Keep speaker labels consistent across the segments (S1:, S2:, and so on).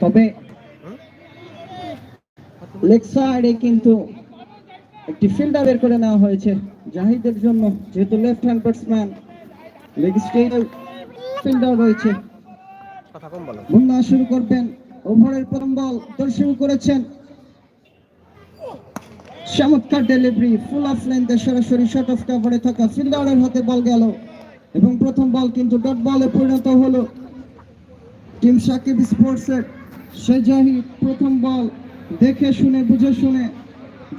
S1: তবে লেগ সাইডে কিন্তু একটি ফিল্ডার বের করে নেওয়া হয়েছে জাহিদের জন্য যেহেতু লেফট হ্যান্ড ব্যাটসম্যান লেগ স্টেজে ফিল্ডার রয়েছে।
S2: কথা
S1: মুন্না শুরু করবেন ওভারের প্রথম বল তোর শুরু করেছেন। চমৎকার ডেলিভারি ফুল অফ লেন্থে সরাসরি শর্ট অফ কাভারে থাকা ফিল্ডারের হাতে বল গেল। এবং প্রথম বল কিন্তু ডট বলে পরিণত হলো। টিম সাকিব স্পোর্টসের শেজাহিদ প্রথম বল দেখে শুনে বুঝে শুনে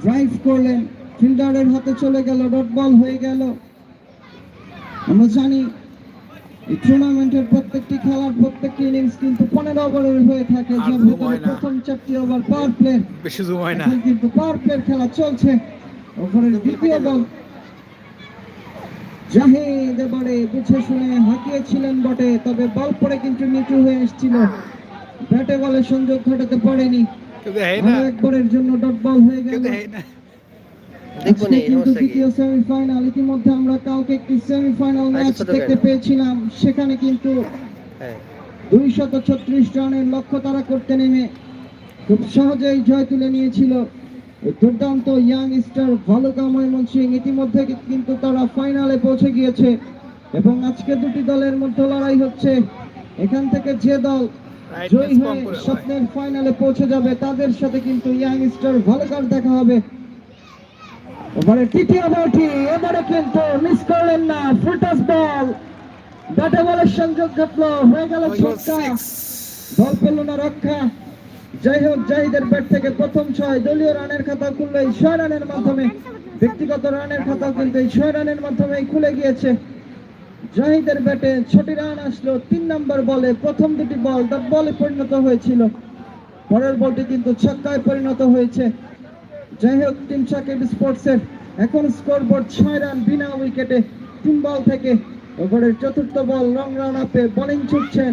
S1: ড্রাইভ করলেন। ফিল্ডারের হাতে চলে গেল ডট বল হয়ে গেল। আমরা জানি এই টুর্নামেন্টের প্রত্যেকটি খেলার প্রত্যেকটি ইনিংস কিন্তু পনেরো ওভারের হয়ে থাকে যার ভিতরে প্রথম চারটি ওভার পাওয়ার প্লে
S2: বেশি জুম হয় না
S1: কিন্তু পাওয়ার প্লের খেলা চলছে। ওভারের দ্বিতীয় বল জাহিদ এবারে বুঝে শুনে হাঁকিয়েছিলেন বটে তবে বল পরে কিন্তু নিচু হয়ে এসেছিল। ব্যাটে বলে সংযোগ ঘটাতে পারেনি। একবারের জন্য ডট বল হয়ে গেল। কিন্তু দ্বিতীয় সেমিফাইনাল ইতিমধ্যে আমরা কালকে একটি সেমিফাইনাল ম্যাচ দেখতে পেয়েছিলাম। সেখানে কিন্তু
S3: হ্যাঁ।
S1: ছত্রিশ রানের লক্ষ্য তারা করতে নেমে। খুব সহজেই জয় তুলে নিয়েছিল। দুর্দান্ত ইয়াং স্টার ভালুকা ময়মনসিং ইতিমধ্যে কিন্তু তারা ফাইনালে পৌঁছে গিয়েছে। এবং আজকে দুটি দলের মধ্যে লড়াই হচ্ছে। এখান থেকে যে দল জয়ী হয়ে স্বপ্নের ফাইনালে পৌঁছে যাবে তাদের সাথে কিন্তু ইয়াং স্টার ভালুকার দেখা হবে। এবারে তৃতীয় বলটি এবারে কিন্তু মিস করলেন না ফুলটাস বল ব্যাটে বলের সংযোগ ঘটলো হয়ে গেল ছক্কা. বল পেল না রক্ষা। যাই হোক, জাহিদের ব্যাট থেকে প্রথম ছয় দলীয় রানের খাতা খুললো এই ছয় রানের মাধ্যমে, ব্যক্তিগত রানের খাতা কিন্তু এই ছয় রানের মাধ্যমে খুলে গিয়েছে। জাহিদের ব্যাটে ছটি রান আসলো, তিন নম্বর বলে প্রথম দুটি বল ডট বলে পরিণত হয়েছিল। পরের বলটি কিন্তু ছক্কায় পরিণত হয়েছে। যাই হোক, টিম সাকিব স্পোর্টসের এখন স্কোর বোর্ড ছয় রান বিনা উইকেটে তিন বল থেকে, ওভারের চতুর্থ বল লং রান আপে বোলিং ছুটছেন।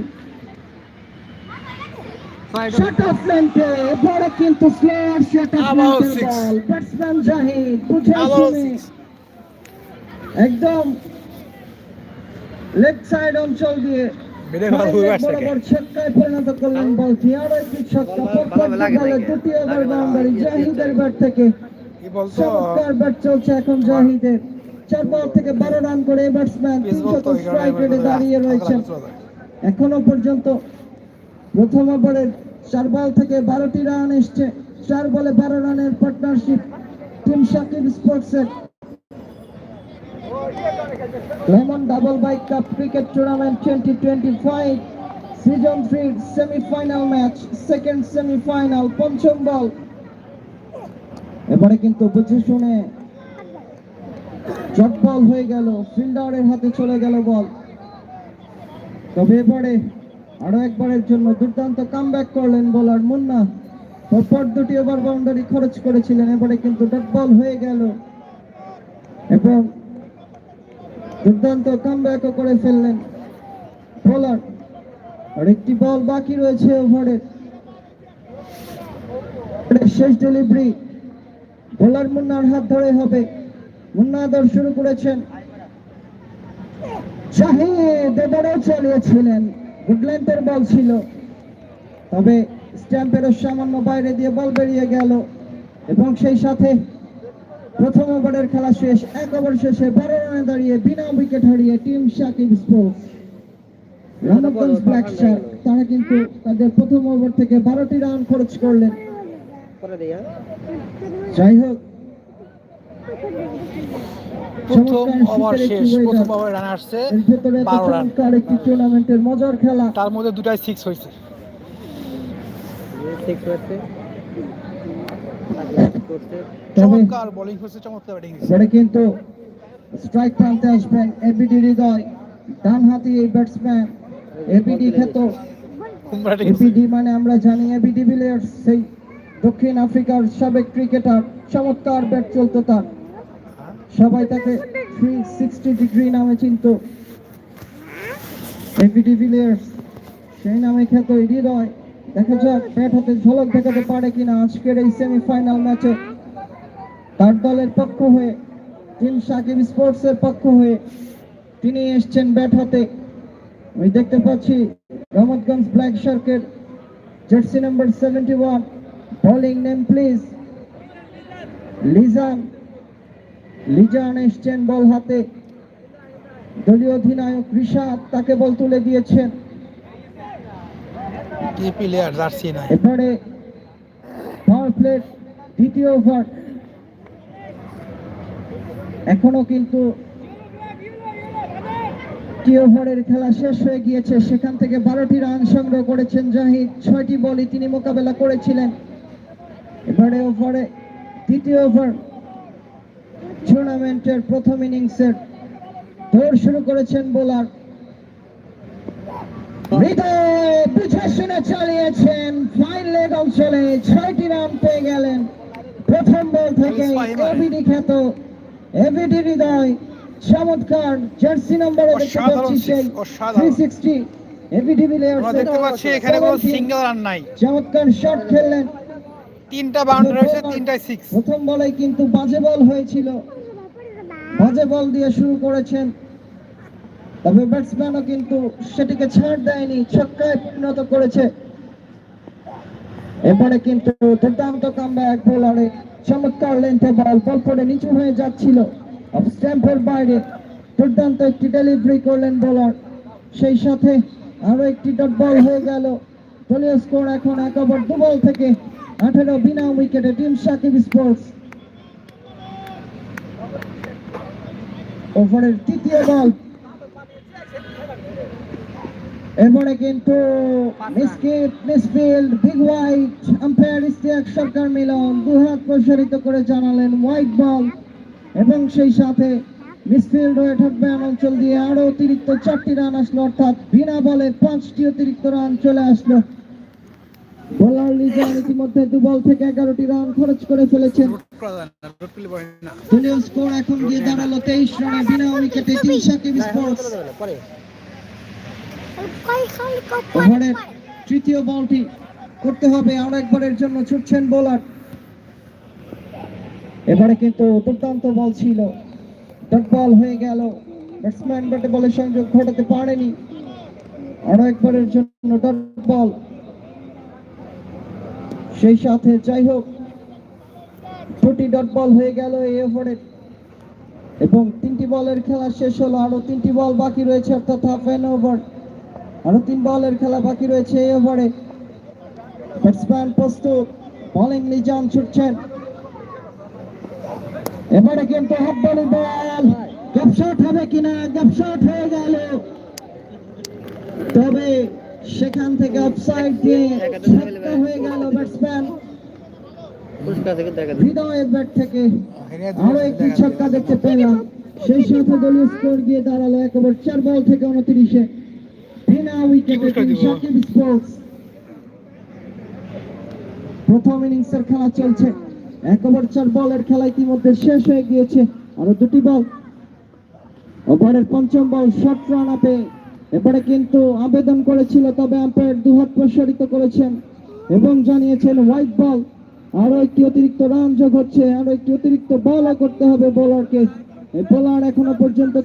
S1: শট অফ লেন্থে এবারে কিন্তু স্লোয়ার শট অফ
S2: আবারও
S1: বল ব্যাটসম্যান জাহিদ বুঝে শুনে। একদম লেগ সাইড অঞ্চল দিয়ে
S2: বেড়ে গেল দুই বার থেকে
S1: বরাবর ছক্কায় পরিণত করলেন বলটি আরও একটি ছক্কা
S3: বল ভালো
S1: পরপর
S3: লাগে
S1: বলে
S3: নাকি?
S1: দ্বিতীয় ওভার বাউন্ডারি জাহিদের ব্যাট থেকে। চমৎকার ব্যাট চলছে এখন জাহিদের। চার বল থেকে বারো রান করে এই ব্যাটসম্যান তিনশত স্ট্রাইক রেটে দাঁড়িয়ে রয়েছেন। এখনও পর্যন্ত প্রথম ওভারের চার বল থেকে বারোটি রান এসছে। চার বলে বারো রানের পার্টনারশিপ টিম সাকিব স্পোর্টসের lemon double bike cup cricket tournament twenty twenty five season three semifinal match second semifinal পঞ্চম বল এবারে কিন্তু বুঝে শুনে জট বল হয়ে গেল ফিল্ডারের হাতে চলে গেল বল তবে এবারে আরও একবারের জন্য দুর্দান্ত কামব্যাক করলেন বোলার মুন্না। পরপর দুটি ওভার বাউন্ডারি খরচ করেছিলেন, এবারে কিন্তু ডট বল হয়ে গেল। এবং দুর্দান্ত কামব্যাকও করে ফেললেন বোলার আর একটি বল বাকি রয়েছে ওভারের শেষ ডেলিভারি বোলার মুন্নার হাত ধরে হবে। মুন্না দর শুরু করেছেন। শাহিদ এবারেও চালিয়েছিলেন। গুডল্যান্ডের বল ছিল। তবে স্ট্যাম্পেরও সামান্য বাইরে দিয়ে বল বেরিয়ে গেল। এবং সেই সাথে প্রথম ওভারের খেলা শেষ এক ওভার শেষে বারো রানে দাঁড়িয়ে বিনা উইকেট হারিয়ে team Shakib sports. Ramganj black shark তারা কিন্তু তাদের প্রথম ওভার থেকে বারোটি রান খরচ করলেন।
S3: হ্যাঁ।
S1: যাই হোক
S2: প্রথম
S1: চমৎকার
S2: ওভার শেষ প্রথম। ওভার রান আসছে বারো রান
S1: একটি টুর্নামেন্টের মজার খেলা।
S2: তার মধ্যে দুটাই সিক্স হয়েছে। চমৎকার বোলিং হচ্ছে চমৎকার ব্যাটিং
S1: এবারে কিন্তু স্ট্রাইক প্রান্তে আসবেন এবিডি হৃদয় ডান হাতি এই ব্যাটসম্যান এবিডি
S2: ব্যাটিং
S1: এবিডি মানে আমরা জানি এবিডি বিলিয়ার্স সেই দক্ষিণ আফ্রিকার সাবেক ক্রিকেটার, চমৎকার ব্যাট চলতো তার। সবাই তাকে থ্রি সিক্সটি ডিগ্রি নামে চিনত। এবিডি বিলিয়ার্স সেই নামে খ্যাত হৃদয়। দেখা যাক, ব্যাট হাতে ঝলক দেখাতে পারে কিনা আজকের এই সেমিফাইনাল ম্যাচে তার দলের পক্ষ হয়ে, টিম সাকিব স্পোর্টস এর পক্ষ হয়ে তিনি এসছেন ব্যাট হাতে। আমি দেখতে পাচ্ছি Rahmatganj black শার্কের jersey number seventy one bowling name please Lizan Lizan এসছেন বল হাতে। দলীয় অধিনায়ক ঋষাদ তাকে বল তুলে দিয়েছেন।
S2: কি প্লেয়ার জার্সি নাই।
S1: এবারে পাওয়ার প্লেট দ্বিতীয় ওভার এখনও কিন্তু ওভারের খেলা শেষ হয়ে গিয়েছে সেখান থেকে বারোটি রান সংগ্রহ করেছেন জাহিদ। ছয়টি বলই তিনি মোকাবেলা করেছিলেন। এবারে ওভারে দ্বিতীয় ওভার টুর্নামেন্টের প্রথম ইনিংসের দৌড় শুরু করেছেন বোলার। হৃদয় বুঝে শুনে চালিয়েছেন ফাইন লেগ অঞ্চলে ছয়টি রান পেয়ে গেলেন। প্রথম বল থেকে. এবিডি খ্যাত এবিডি হৃদয় চমৎকার জার্সি নম্বরে দেখতে পাচ্ছি সেই থ্রি সিক্সটি এবিডি
S2: আমরা দেখতে পাচ্ছি এখানে কোনো সিঙ্গেল রান নাই।
S1: চমৎকার শট খেললেন।
S2: তিনটা বাউন্ডারি হয়েছে তিনটায় সিক্স
S1: প্রথম বলে কিন্তু বাজে বল হয়েছিল। বাজে বল দিয়ে শুরু করেছেন। তবে ব্যাটসম্যানও কিন্তু সেটিকে ছাড় দেয়নি ছক্কায় পরিণত করেছে। এবারে কিন্তু দুর্দান্ত কামব্যাক বোলারে চমৎকার লেন্থে বল বল পড়ে নিচু হয়ে যাচ্ছিল। অফ স্ট্যাম্পের বাইরে দুর্দান্ত একটি ডেলিভারি করলেন বোলার সেই সাথে আরও একটি ডট বল হয়ে গেল। দলীয় স্কোর এখন এক ওভার দু বল থেকে আঠেরো বিনা উইকেটে টিম সাকিব স্পোর্টস ওভারের তৃতীয় বল এরপরে কিন্তু মিসকিট misfield big white umpire Istiak Sarkar Milon দুহাত প্রসারিত করে জানালেন হোয়াইট বল এবং সেই সাথে মিসফিল্ড হয়ে ঠকব্যান অঞ্চল দিয়ে আরও অতিরিক্ত চারটি রান আসলো, অর্থাৎ বিনা বলে পাঁচটি অতিরিক্ত রান চলে আসলো। তৃতীয় বলটি করতে হবে, আর একবারের জন্য ছুটছেন বোলার। এবারে কিন্তু দুর্দান্ত বল ছিল। বল হয়ে গেল। ব্যাটসম্যান ব্যাটে সংযোগ ঘটাতে পারেনি। আরও একবারের জন্য ডট বল। সেই সাথে যাই হোক দুটি ডট বল হয়ে গেল এই ওভারে। এবং তিনটি বলের খেলা শেষ হলো, আরও তিনটি বল বাকি রয়েছে, অর্থাৎ হাফ এন ওভার আরও তিন বলের খেলা বাকি রয়েছে এই ওভারে। ব্যাটসম্যান প্রস্তুত বোলিং লিজান ছুটছেন। এবারে কিন্তু হাফ বল গ্যাপ শট হবে কিনা? গ্যাপ শট হয়ে গেল। তবে সেখান থেকে অফসাইড দিয়ে ছক্কা হয়ে গেল ব্যাটসম্যান হৃদয়ের ব্যাট থেকে আরও একটি ছক্কা দেখতে পেলাম। সেই সাথে স্কোর গিয়ে দাঁড়াল চার বল থেকে উনত্রিশে। বিনা উইকেটে? সাকিব স্পোর্টস প্রথম ইনিংসের খেলা চলছে। এক ওভার চার বলের খেলা ইতিমধ্যে শেষ হয়ে গিয়েছে। আরও দুটি বল ওভারের পঞ্চম বল শর্ট রান আপে এবারে কিন্তু আবেদন করেছিল, তবে আম্পায়ার দুহাত প্রসারিত করেছেন এবং জানিয়েছেন হোয়াইট বল আরও একটি অতিরিক্ত রান যোগ হচ্ছে আরও একটি অতিরিক্ত বলও করতে হবে বোলারকে এই বোলার এখনও পর্যন্ত